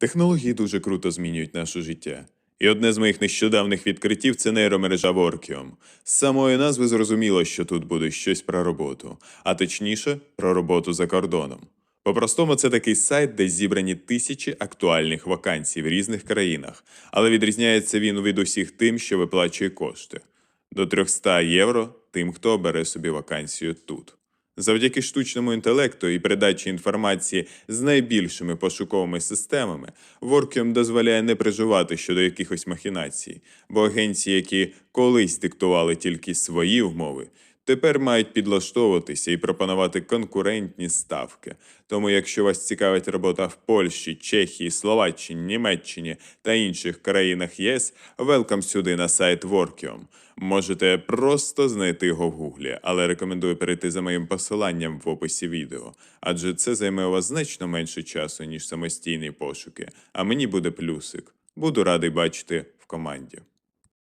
Технології дуже круто змінюють наше життя. І одне з моїх нещодавних відкриттів це нейромережа Workium. З самої назви зрозуміло, що тут буде щось про роботу, а точніше, про роботу за кордоном. По-простому, це такий сайт, де зібрані тисячі актуальних вакансій в різних країнах, але відрізняється він від усіх тим, що виплачує кошти до 300 євро тим, хто обере собі вакансію тут. Завдяки штучному інтелекту і передачі інформації з найбільшими пошуковими системами, Workium дозволяє не переживати щодо якихось махінацій, бо агенції, які колись диктували тільки свої умови, тепер мають підлаштовуватися і пропонувати конкурентні ставки. Тому, якщо вас цікавить робота в Польщі, Чехії, Словаччині, Німеччині та інших країнах ЄС, велкам сюди на сайт Workium. Можете просто знайти його в гуглі, але рекомендую перейти за моїм посиланням в описі відео, адже це займе у вас значно менше часу, ніж самостійні пошуки, а мені буде плюсик. Буду радий бачити в команді.